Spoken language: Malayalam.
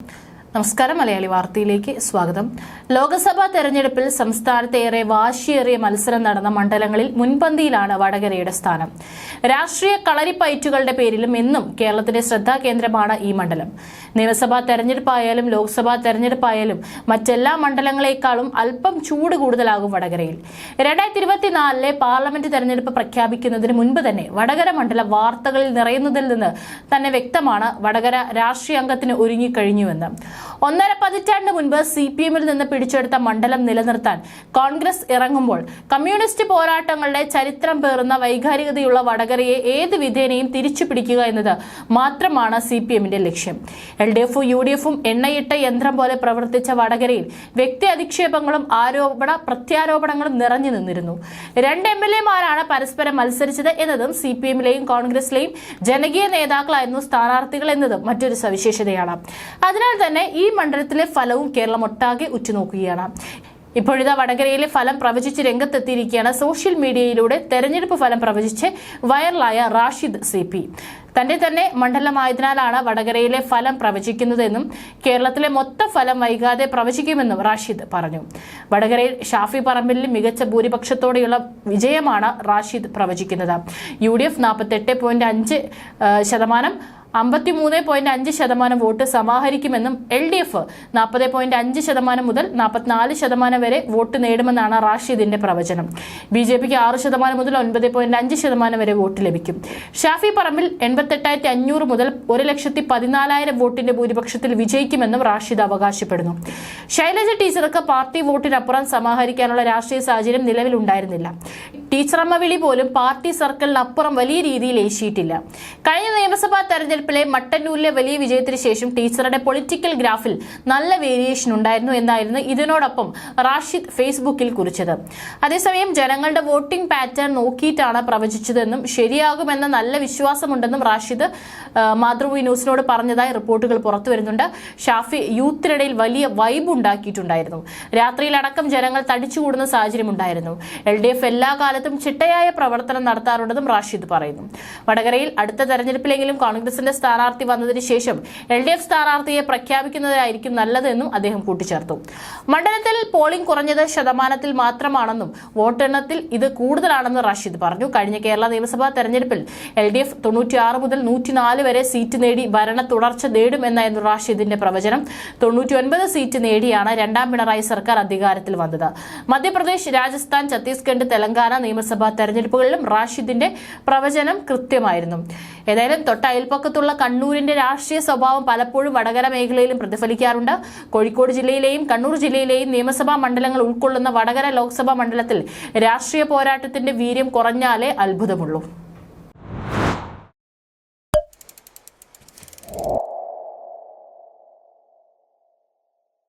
you നമസ്കാരം മലയാളി വാർത്തയിലേക്ക് സ്വാഗതം. ലോക്സഭാ തെരഞ്ഞെടുപ്പിൽ സംസ്ഥാനത്ത് ഏറെ വാശിയേറിയ മത്സരം നടന്ന മണ്ഡലങ്ങളിൽ മുൻപന്തിയിലാണ് വടകരയുടെ സ്ഥാനം. രാഷ്ട്രീയ കളരിപ്പയറ്റുകളുടെ പേരിലും എന്നും കേരളത്തിന്റെ ശ്രദ്ധാകേന്ദ്രമാണ് ഈ മണ്ഡലം. നിയമസഭാ തെരഞ്ഞെടുപ്പായാലും ലോക്സഭാ തെരഞ്ഞെടുപ്പായാലും മറ്റെല്ലാ മണ്ഡലങ്ങളെക്കാളും അല്പം ചൂട് കൂടുതലാകും വടകരയിൽ. രണ്ടായിരത്തി ഇരുപത്തിനാലിലെ പാർലമെന്റ് തെരഞ്ഞെടുപ്പ് പ്രഖ്യാപിക്കുന്നതിന് മുൻപ് തന്നെ വടകര മണ്ഡലം വാർത്തകളിൽ നിറയുന്നതിൽ നിന്ന് തന്നെ വ്യക്തമാണ് വടകര രാഷ്ട്രീയ അംഗത്തിന് ഒരുങ്ങിക്കഴിഞ്ഞുവെന്ന്. ഒന്നര പതിറ്റാണ്ട് മുൻപ് സി പി എമ്മിൽ നിന്ന് പിടിച്ചെടുത്ത മണ്ഡലം നിലനിർത്താൻ കോൺഗ്രസ് ഇറങ്ങുമ്പോൾ കമ്മ്യൂണിസ്റ്റ് പോരാട്ടങ്ങളുടെ ചരിത്രം പേറുന്ന വൈകാരികതയുള്ള വടകരയെ ഏത് വിധേനയും തിരിച്ചു പിടിക്കുക എന്നത് മാത്രമാണ് സി പി എമ്മിന്റെ ലക്ഷ്യം. എൽ ഡി എഫും യു ഡി എഫും എണ്ണയിട്ട യന്ത്രം പോലെ പ്രവർത്തിച്ച വടകരയിൽ വ്യക്തി അധിക്ഷേപങ്ങളും ആരോപണ പ്രത്യാരോപണങ്ങളും നിറഞ്ഞു നിന്നിരുന്നു. രണ്ട് എം എൽ എമാരാണ് പരസ്പരം മത്സരിച്ചത് എന്നതും സി പി എമ്മിലെയും കോൺഗ്രസിലെയും ജനകീയ നേതാക്കളായിരുന്നു സ്ഥാനാർത്ഥികൾ എന്നതും മറ്റൊരു സവിശേഷതയാണ്. അതിനാൽ തന്നെ ഈ മണ്ഡലത്തിലെ ഫലവും കേരളം ഒട്ടാകെ ഉറ്റുനോക്കുകയാണ്. ഇപ്പോഴിതാ വടകരയിലെ ഫലം പ്രവചിച്ച് രംഗത്തെത്തിയിരിക്കുകയാണ്. സോഷ്യൽ മീഡിയയിലൂടെ തെരഞ്ഞെടുപ്പ് ഫലം പ്രവചിച്ച് വൈറലായ റാഷിദ് സി പി. തന്റെ തന്നെ മണ്ഡലമായതിനാലാണ് വടകരയിലെ ഫലം പ്രവചിക്കുന്നതെന്നും കേരളത്തിലെ മൊത്ത ഫലം വൈകാതെ പ്രവചിക്കുമെന്നും റാഷിദ് പറഞ്ഞു. വടകരയിൽ ഷാഫി പറമ്പിലിൽ മികച്ച ഭൂരിപക്ഷത്തോടെയുള്ള വിജയമാണ് റാഷിദ് പ്രവചിക്കുന്നത്. യു ഡി എഫ് നാൽപ്പത്തെട്ട് പോയിന്റ് അഞ്ച് ശതമാനം അമ്പത്തിമൂന്ന് പോയിന്റ് അഞ്ച് ശതമാനം വോട്ട് സമാഹരിക്കുമെന്നും എൽ ഡി എഫ് നാൽപ്പത് പോയിന്റ് അഞ്ച് ശതമാനം മുതൽ നാൽപ്പത്തിനാല് ശതമാനം വരെ വോട്ട് നേടുമെന്നാണ് റാഷിദിന്റെ പ്രവചനം. ബി ജെ പിക്ക് ആറ് ശതമാനം മുതൽ ഒൻപത് പോയിന്റ് അഞ്ച് ശതമാനം വരെ വോട്ട് ലഭിക്കും. ഷാഫി പറമ്പിൽ എൺപത്തെട്ടായിരത്തി അഞ്ഞൂറ് മുതൽ ഒരു ലക്ഷത്തി പതിനാലായിരം വോട്ടിന്റെ ഭൂരിപക്ഷത്തിൽ വിജയിക്കുമെന്നും റാഷിദ് അവകാശപ്പെടുന്നു. ശൈലജ ടീച്ചർക്ക് പാർട്ടി വോട്ടിനപ്പുറം സമാഹരിക്കാനുള്ള രാഷ്ട്രീയ സാഹചര്യം നിലവിലുണ്ടായിരുന്നില്ല. ടീച്ചറമ്മ വിളി പോലും പാർട്ടി സർക്കിളിനപ്പുറം വലിയ രീതിയിൽ ഏശിയിട്ടില്ല. കഴിഞ്ഞ നിയമസഭാ തെരഞ്ഞെടുപ്പിലെ മട്ടന്നൂരിലെ വലിയ വിജയത്തിന് ശേഷം ടീച്ചറുടെ പൊളിറ്റിക്കൽ ഗ്രാഫിൽ നല്ല വേരിയേഷൻ ഉണ്ടായിരുന്നു എന്നായിരുന്നു ഇതിനോടൊപ്പം റാഷിദ് ഫേസ്ബുക്കിൽ കുറിച്ചത്. അതേസമയം ജനങ്ങളുടെ വോട്ടിംഗ് പാറ്റേൺ നോക്കിയിട്ടാണ് പ്രവചിച്ചതെന്നും ശരിയാകുമെന്ന നല്ല വിശ്വാസമുണ്ടെന്നും റാഷിദ് മാതൃഭൂമി ന്യൂസിനോട് പറഞ്ഞതായി റിപ്പോർട്ടുകൾ പുറത്തു വരുന്നുണ്ട്. ഷാഫി യൂത്തിനിടയിൽ വലിയ വൈബ് ഉണ്ടാക്കിയിട്ടുണ്ടായിരുന്നു. രാത്രിയിലടക്കം ജനങ്ങൾ തടിച്ചുകൂടുന്ന സാഹചര്യമുണ്ടായിരുന്നു. എൽ ഡി എഫ് എല്ലാ കാലത്തും ചിട്ടയായ പ്രവർത്തനം നടത്താറുണ്ടെന്നും റാഷിദ് പറയുന്നു. വടകരയിൽ അടുത്ത തെരഞ്ഞെടുപ്പിലെങ്കിലും കോൺഗ്രസിന്റെ സ്ഥാനാർത്ഥി വന്നതിന് ശേഷം എൽ ഡി എഫ് സ്ഥാനാർത്ഥിയെ പ്രഖ്യാപിക്കുന്നതായിരിക്കും നല്ലതെന്നും അദ്ദേഹം കൂട്ടിച്ചേർത്തു. മണ്ഡലത്തിൽ പോളിംഗ് കുറഞ്ഞത് ശതമാനത്തിൽ മാത്രമാണെന്നും വോട്ടെണ്ണത്തിൽ ഇത് കൂടുതലാണെന്നും റാഷിദ് പറഞ്ഞു. കഴിഞ്ഞ കേരള നിയമസഭാ തെരഞ്ഞെടുപ്പിൽ എൽ ഡി എഫ് തൊണ്ണൂറ്റിയാറ് മുതൽ നൂറ്റിനാല് വരെ സീറ്റ് നേടി ഭരണ തുടർച്ച നേടും എന്നായിരുന്നു റാഷിദിന്റെ പ്രവചനം. തൊണ്ണൂറ്റിയൊൻപത് സീറ്റ് നേടിയാണ് രണ്ടാം പിണറായി സർക്കാർ അധികാരത്തിൽ വന്നത്. മധ്യപ്രദേശ് രാജസ്ഥാൻ ഛത്തീസ്ഗഡ് തെലങ്കാന നിയമസഭാ തെരഞ്ഞെടുപ്പുകളിലും റാഷിദിന്റെ പ്രവചനം കൃത്യമായിരുന്നു. ഏതായാലും തൊട്ട അയൽപ്പക്കത്തുള്ള കണ്ണൂരിന്റെ രാഷ്ട്രീയ സ്വഭാവം പലപ്പോഴും വടകര മേഖലയിലും പ്രതിഫലിക്കാറുണ്ട്. കോഴിക്കോട് ജില്ലയിലെയും കണ്ണൂർ ജില്ലയിലെയും നിയമസഭാ മണ്ഡലങ്ങൾ ഉൾക്കൊള്ളുന്ന വടകര ലോക്സഭാ മണ്ഡലത്തിൽ രാഷ്ട്രീയ പോരാട്ടത്തിന്റെ വീര്യം കുറഞ്ഞാലേ അത്ഭുതമുള്ളൂ.